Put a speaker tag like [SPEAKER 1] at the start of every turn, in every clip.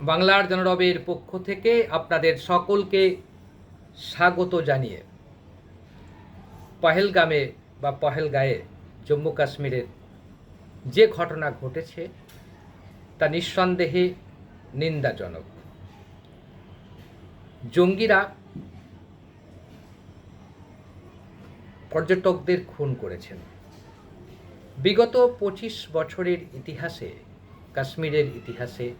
[SPEAKER 1] বাংলার জনরবের পক্ষ থেকে আপনাদের সকলকে স্বাগত জানিয়ে পহেলগামে বা পহেলগাঁয়ে জম্মু কাশ্মীরের যে ঘটনা ঘটেছে তা নিঃসন্দেহে নিন্দাজনক। জঙ্গিরা পর্যটকদের খুন করেছেন। বিগত পঁচিশ বছরের ইতিহাসে, কাশ্মীরের ইতিহাসে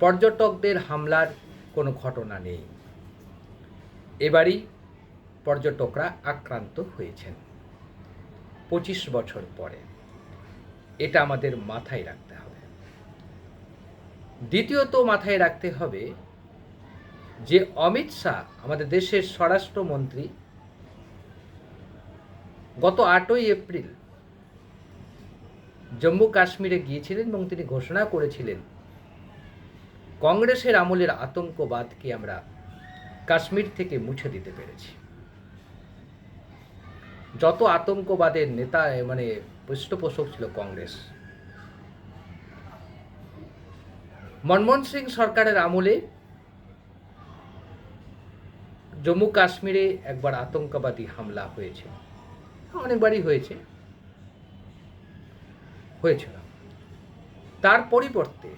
[SPEAKER 1] পর্যটকদের হামলার কোনো ঘটনা নেই। এবারই পর্যটকরা আক্রান্ত হয়েছেন। পঁচিশ বছর পরে। এটা আমাদের মাথায় রাখতে হবে। দ্বিতীয়ত মাথায় রাখতে হবে যে অমিত শাহ, আমাদের দেশের স্বরাষ্ট্রমন্ত্রী, গত আটই এপ্রিল জম্মু কাশ্মীরে গিয়েছিলেন এবং তিনি ঘোষণা করেছিলেন কংগ্রেসের আমলের আতঙ্কবাদকে আমরা কাশ্মীর থেকে মুছে দিতে পেরেছি। যত আতঙ্কবাদের নেতা মানে পৃষ্ঠপোষক ছিল কংগ্রেস, মনমোহন সিং সরকারের আমলে জম্মু কাশ্মীরে একবার আতঙ্কবাদী হামলা হয়েছে। অনেকবারই হয়েছে। হয়েছিল। তার পরিবর্তে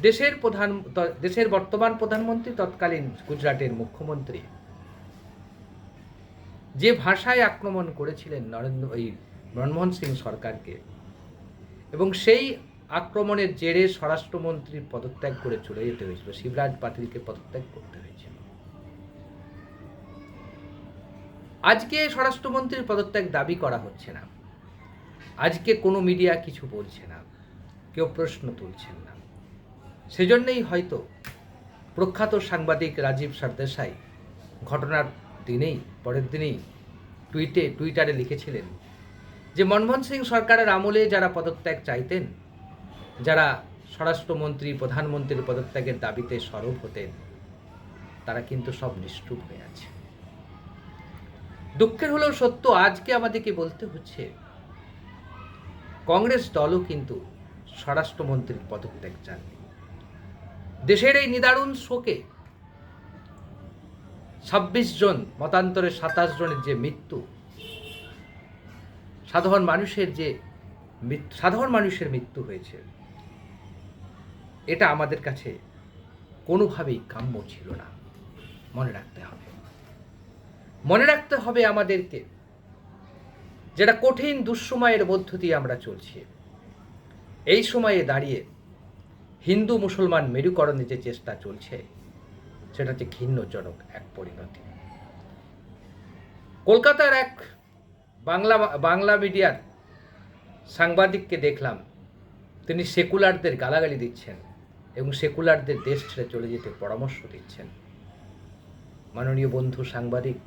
[SPEAKER 1] দেশের প্রধান, দেশের বর্তমান প্রধানমন্ত্রী, তৎকালীন গুজরাটের মুখ্যমন্ত্রী। যে ভাষায় আক্রমণ করেছিলেন নরেন্দ্র, ওই মনমোহন সিং সরকারকে, এবং সেই আক্রমণের জেরে স্বরাষ্ট্রমন্ত্রীর পদত্যাগ করে চলে যেতে হয়েছিল, শিবরাজ পাটিলকে পদত্যাগ করতে হয়েছিল। আজকে স্বরাষ্ট্রমন্ত্রীর পদত্যাগ দাবি করা হচ্ছে না। আজকে কোনো মিডিয়া কিছু বলছে না, কেউ প্রশ্ন তুলছেন না। সেজন্যই হয়তো প্রখ্যাত সাংবাদিক রাজীব সরদেশাই ঘটনার দিনেই, পরের দিনেই টুইটে, টুইটারে লিখেছিলেন যে, মনমোহন সিং সরকারের আমলে যারা পদত্যাগ চাইতেন, যারা স্বরাষ্ট্রমন্ত্রী, প্রধানমন্ত্রীর পদত্যাগের দাবিতে সরব হতেন, তারা কিন্তু সব নিষ্ঠুপ হয়ে আছে। দুঃখের হলেও সত্য, আজকে আমাদেরকে বলতে হচ্ছে, কংগ্রেস দলও কিন্তু স্বরাষ্ট্রমন্ত্রীর পদত্যাগ চাননি। দেশের এই নিদারুণ শোকে ছাব্বিশ জন, মতান্তরে সাতাশ জনের যে মৃত্যু, সাধারণ মানুষের যে মৃত্যু- সাধারণ মানুষের মৃত্যু হয়েছে, এটা আমাদের কাছে কোনোভাবেই কাম্য ছিল না। মনে রাখতে হবে। মনে রাখতে হবে আমাদেরকে যেটা কঠিন দুঃসময়ের মধ্য দিয়ে আমরা চলছি। এই সময়ে দাঁড়িয়ে হিন্দু মুসলমান মেরুকরণের যে চেষ্টা চলছে, সেটা হচ্ছে ঘৃণ্যজনক এক পরিণতি। কলকাতার এক বাংলা বাংলা মিডিয়ার সাংবাদিককে দেখলাম, তিনি সেকুলারদের গালাগালি দিচ্ছেন এবং সেকুলারদের দেশ ছেড়ে চলে যেতে পরামর্শ দিচ্ছেন। মাননীয় বন্ধু সাংবাদিক,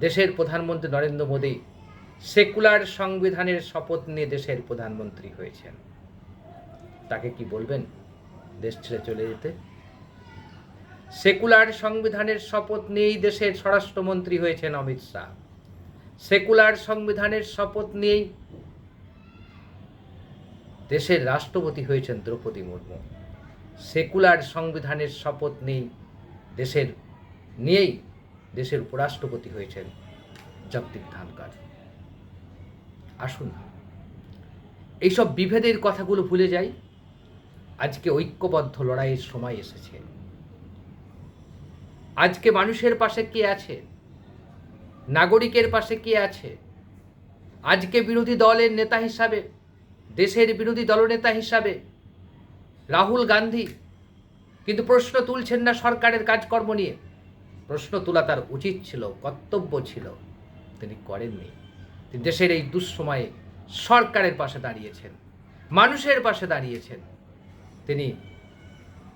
[SPEAKER 1] দেশের প্রধানমন্ত্রী নরেন্দ্র মোদী সেকুলার সংবিধানের শপথ নিয়ে দেশের প্রধানমন্ত্রী হয়েছেন। তাকে কি বলবেন? দেশ ছেড়ে চলে যেতে। সেকুলার সংবিধানের শপথ নিয়েই দেশের স্বরাষ্ট্রমন্ত্রী হয়েছেন অমিত শাহ। সেকুলার সংবিধানের শপথ নিয়েই দেশের রাষ্ট্রপতি হয়েছেন দ্রৌপদী মুর্মু। সেকুলার সংবিধানের শপথ নেই দেশের, নিয়েই দেশের উপরাষ্ট্রপতি হয়েছেন জগদীপ ধানকার আসুন, এইসব বিভেদের কথাগুলো ভুলে যাই। আজকে ঐক্যবদ্ধ লড়াইয়ের সময় এসেছে। আজকে মানুষের পাশে কে আছে? নাগরিকের পাশে কে আছে? আজকে বিরোধী দলের নেতা হিসাবে, দেশের বিরোধী দলনেতা হিসাবে রাহুল গান্ধী কিন্তু প্রশ্ন তুলছেন না সরকারের কাজকর্ম নিয়ে। প্রশ্ন তোলা তার উচিত ছিল, কর্তব্য ছিল, তিনি করেননি। তিনি দেশের এই দুঃসময়ে সরকারের পাশে দাঁড়িয়েছেন, মানুষের পাশে দাঁড়িয়েছেন। তিনি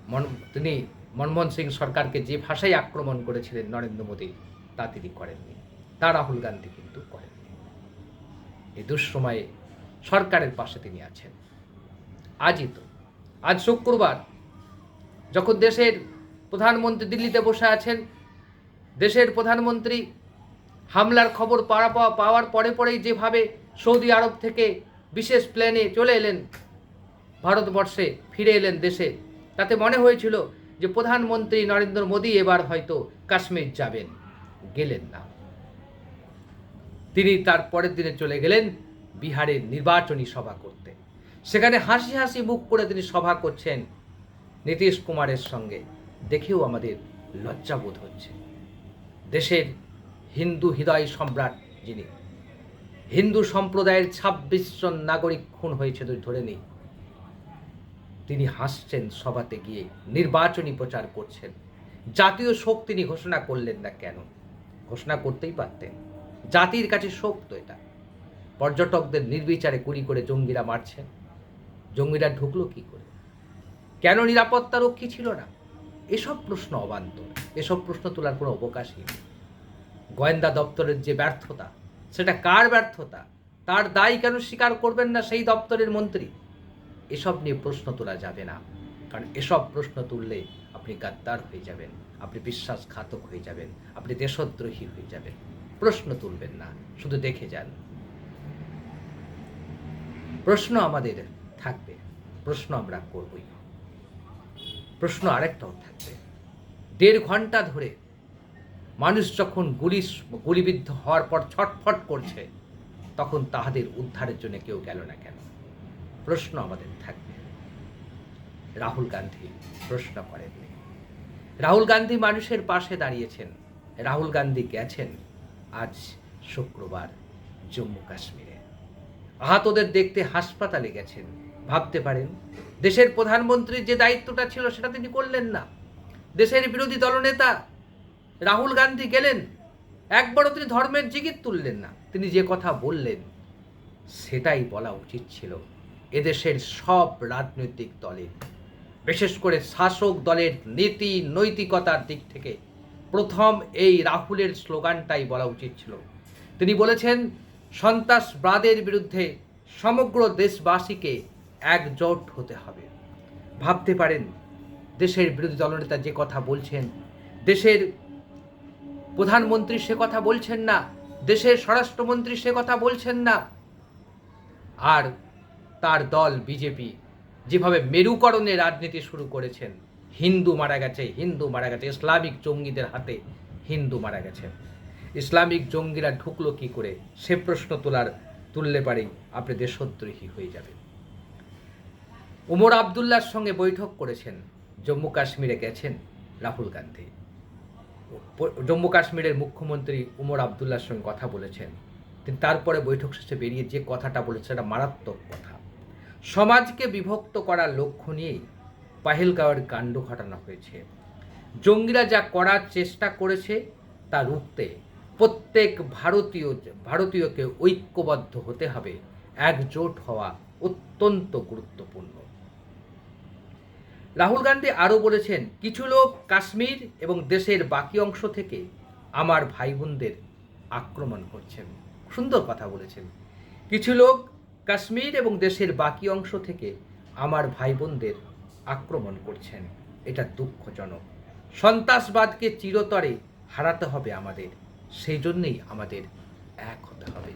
[SPEAKER 1] মন, তিনি মনমোহন সিং সরকারকে যে ভাষায় আক্রমণ করেছিলেন নরেন্দ্র মোদী, তা তিনি করেননি। তা রাহুল গান্ধী কিন্তু করেননি। এই দুঃসময়ে সরকারের পাশে তিনি আছেন। আজই তো, আজ শুক্রবার, যখন দেশের প্রধানমন্ত্রী দিল্লিতে বসে আছেন, দেশের প্রধানমন্ত্রী হামলার খবর পাওয়া পাওয়া, পাওয়ার পরে পরেই যেভাবে সৌদি আরব থেকে বিশেষ প্লেনে চলে এলেন ভারতবর্ষে ফিরে এলেন দেশে। তাতে মনে হয়েছিল যে প্রধানমন্ত্রী নরেন্দ্র মোদী এবার হয়তো কাশ্মীর যাবেন। গেলেন না। তিনি তার পরের দিনে চলে গেলেন বিহারের নির্বাচনী সভা করতে। সেখানে হাসি হাসি মুখ করে তিনি সভা করছেন নীতিশ কুমারের সঙ্গে। দেখেও আমাদের লজ্জাবোধ হচ্ছে। দেশের হিন্দু হৃদয় সম্রাট যিনি। হিন্দু সম্প্রদায়ের ছাব্বিশ জন নাগরিক খুন হয়েছে ধরে নেই তিনি হাসছেন সভাতে গিয়ে, নির্বাচনী প্রচার করছেন। জাতীয় শোক তিনি ঘোষণা করলেন না কেন? ঘোষণা করতেই পারতেন। জাতির কাছে শোক তো এটা। পর্যটকদের নির্বিচারে গুলি করে জঙ্গিরা মারছেন। জঙ্গিরা ঢুকলো কি করে? কেন নিরাপত্তা রক্ষী ছিল না? এসব প্রশ্ন অবান্তর। এসব প্রশ্ন তোলার কোনো অবকাশই নেই। গোয়েন্দা দপ্তরের যে ব্যর্থতা, সেটা কার ব্যর্থতা? তার দায় কেন স্বীকার করবেন না সেই দপ্তরের মন্ত্রী? এসব নিয়ে প্রশ্ন তোলা যাবে না। কারণ এসব প্রশ্ন তুললে আপনি গাদ্দার হয়ে যাবেন, আপনি বিশ্বাসঘাতক হয়ে যাবেন, আপনি দেশদ্রোহী হয়ে যাবেন। প্রশ্ন তুলবেন না, শুধু দেখে যান। প্রশ্ন আমাদের থাকবে, প্রশ্ন আমরা করবই। প্রশ্ন আরেকটাও থাকবে। দেড় ঘণ্টা ধরে মানুষ যখন গুলি গুলিবিদ্ধ হওয়ার পর ছটফট করছে, তখন তাহাদের উদ্ধারের জন্য কেউ গেল না কেন? প্রশ্ন আমাদের থাকবে। রাহুল গান্ধী প্রশ্ন করেননি রাহুল গান্ধী মানুষের পাশে দাঁড়িয়েছেন। রাহুল গান্ধী গেছেন আজ শুক্রবার জম্মু কাশ্মীরে। আহতদের দেখতে হাসপাতালে গেছেন। ভাবতে পারেন, দেশের প্রধানমন্ত্রীর যে দায়িত্বটা ছিল সেটা তিনি করলেন না। দেশের বিরোধী দলনেতা রাহুল গান্ধী গেলেন। একবারও তিনি ধর্মের জিগির তুললেন না। তিনি যে কথা বললেন, সেটাই বলা উচিত ছিল। এদেশের সব রাজনৈতিক দলের, বিশেষ করে শাসক দলের নীতি নৈতিকতার দিক থেকে প্রথম এই রাহুলের স্লোগানটাই বলা উচিত ছিল। তিনি বলেছেন, সন্ত্রাসবাদের বিরুদ্ধে সমগ্র দেশবাসীকে একজোট হতে হবে। ভাবতে পারেন, দেশের বিরোধী দলনেতা যে কথা বলছেন, দেশের প্রধানমন্ত্রী সে কথা বলছেন না, দেশের স্বরাষ্ট্রমন্ত্রী সে কথা বলছেন না। আর তার দল বিজেপি। যেভাবে মেরুকরণের রাজনীতি শুরু করেছেন, হিন্দু মারা গেছে, হিন্দু মারা গেছে, ইসলামিক জঙ্গিদের হাতে হিন্দু মারা গেছে। ইসলামিক জঙ্গিরা ঢুকলো কি করে? সে প্রশ্ন তোলার তুললে পারেই আপনি দেশদ্রোহী হয়ে যাবেন। উমর আবদুল্লার সঙ্গে বৈঠক করেছেন, জম্মু কাশ্মীরে গেছেন রাহুল গান্ধী। জম্মু কাশ্মীরের মুখ্যমন্ত্রী উমর আবদুল্লার সঙ্গে কথা বলেছেন। তিনি তারপরে বৈঠক শেষে বেরিয়ে যে কথাটা বলেছেন, সেটা মারাত্মক কথা। সমাজকে বিভক্ত করার লক্ষ্য নিয়েই পাহেলগাঁওয়ের কাণ্ড ঘটানো হয়েছে। জঙ্গিরা যা করার চেষ্টা করেছে তা রুখতে প্রত্যেক ভারতীয়, ভারতীয়কে ঐক্যবদ্ধ হতে হবে, একজোট হওয়া অত্যন্ত গুরুত্বপূর্ণ। রাহুল গান্ধী আরও বলেছেন, কিছু লোক কাশ্মীর এবং দেশের বাকি অংশ থেকে আমার ভাই বোনদের আক্রমণ করছেন। সুন্দর কথা বলেছেন। কিছু লোক কাশ্মীর এবং দেশের বাকি অংশ থেকে আমার ভাই বোনদের আক্রমণ করছেন। এটা দুঃখজনক। সন্ত্রাসবাদকে চিরতরে হারাতে হবে আমাদের। সেই জন্যেই আমাদের এক হতে হবে।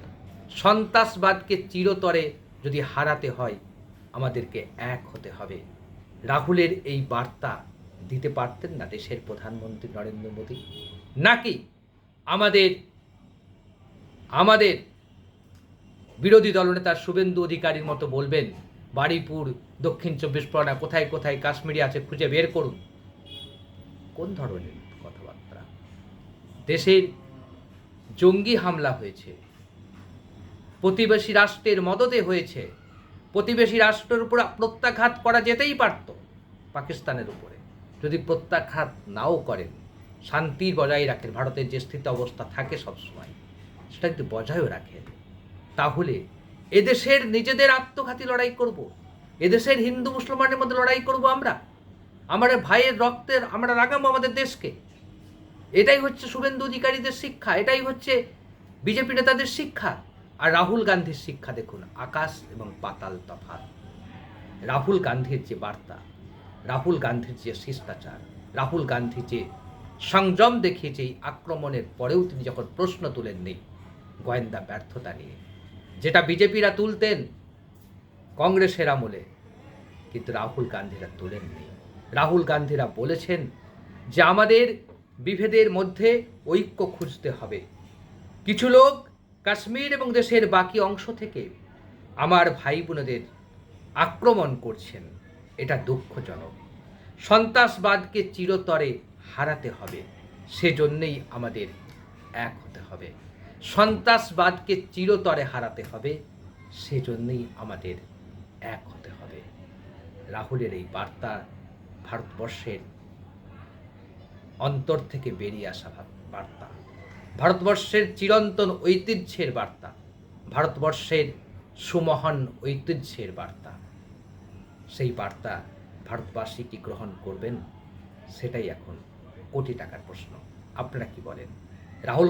[SPEAKER 1] সন্ত্রাসবাদকে চিরতরে যদি হারাতে হয়, আমাদেরকে এক হতে হবে। রাহুলের এই বার্তা দিতে পারতেন না দেশের প্রধানমন্ত্রী নরেন্দ্র মোদী। নাকি আমাদের আমাদের বিরোধী দলনেতা শুভেন্দু অধিকারীর মতো বলবেন, বাড়িপুর, দক্ষিণ চব্বিশ পরগনা, কোথায় কোথায় কাশ্মীরি আছে খুঁজে বের করুন। কোন ধরনের কথাবার্তা? দেশের জঙ্গি হামলা হয়েছে, প্রতিবেশী রাষ্ট্রের মদতে হয়েছে, প্রতিবেশী রাষ্ট্রের উপর প্রত্যাঘাত করা যেতেই পারত পাকিস্তানের উপরে। যদি প্রত্যাঘাত নাও করেন শান্তির বজায় রাখেন, ভারতের যে স্থিতি অবস্থা থাকে সবসময়, সেটা যদি বজায়ও রাখেন। তাহলে এদেশের নিজেদের আত্মঘাতী লড়াই করব। এদেশের হিন্দু মুসলমানের মধ্যে লড়াই করব আমরা। আমাদের ভাইয়ের রক্তের, আমরা রাগাবো আমাদের দেশকে। এটাই হচ্ছে শুভেন্দু অধিকারীদের শিক্ষা, এটাই হচ্ছে বিজেপি নেতাদের শিক্ষা। আর রাহুল গান্ধীর শিক্ষা দেখুন, আকাশ এবং পাতাল তফাত রাহুল গান্ধীর যে বার্তা, রাহুল গান্ধীর যে শিষ্টাচার, রাহুল গান্ধী যে সংযম দেখিয়েছে এই আক্রমণের পরেও তিনি যখন প্রশ্ন তুলেননি, গোয়েন্দা ব্যর্থতা নিয়ে যেটা বিজেপিরা তুলতেন, কংগ্রেসের আমলে। কিন্তু রাহুল গান্ধীরা তোলেননি। রাহুল গান্ধীরা বলেছেন যে আমাদের বিভেদের মধ্যে ঐক্য খুঁজতে হবে। কিছু লোক কাশ্মীর এবং দেশের বাকি অংশ থেকে আমার ভাই বোনেদের আক্রমণ করছেন। এটা দুঃখজনক। সন্ত্রাসবাদকে চিরতরে হারাতে হবে। সেজন্যেই আমাদের এক হতে হবে। সন্ত্রাসবাদকে চিরতরে হারাতে হবে, সেজন্যই আমাদের এক হতে হবে। রাহুলের এই বার্তা ভারতবর্ষের অন্তর থেকে বেরিয়ে আসা বার্তা। ভারতবর্ষের চিরন্তন ঐতিহ্যের বার্তা। ভারতবর্ষের সুমহান ঐতিহ্যের বার্তা। সেই বার্তা ভারতবাসী কি গ্রহণ করবেন? সেটাই এখন কোটি টাকার প্রশ্ন। আপনারা কি বলেন? রাহুল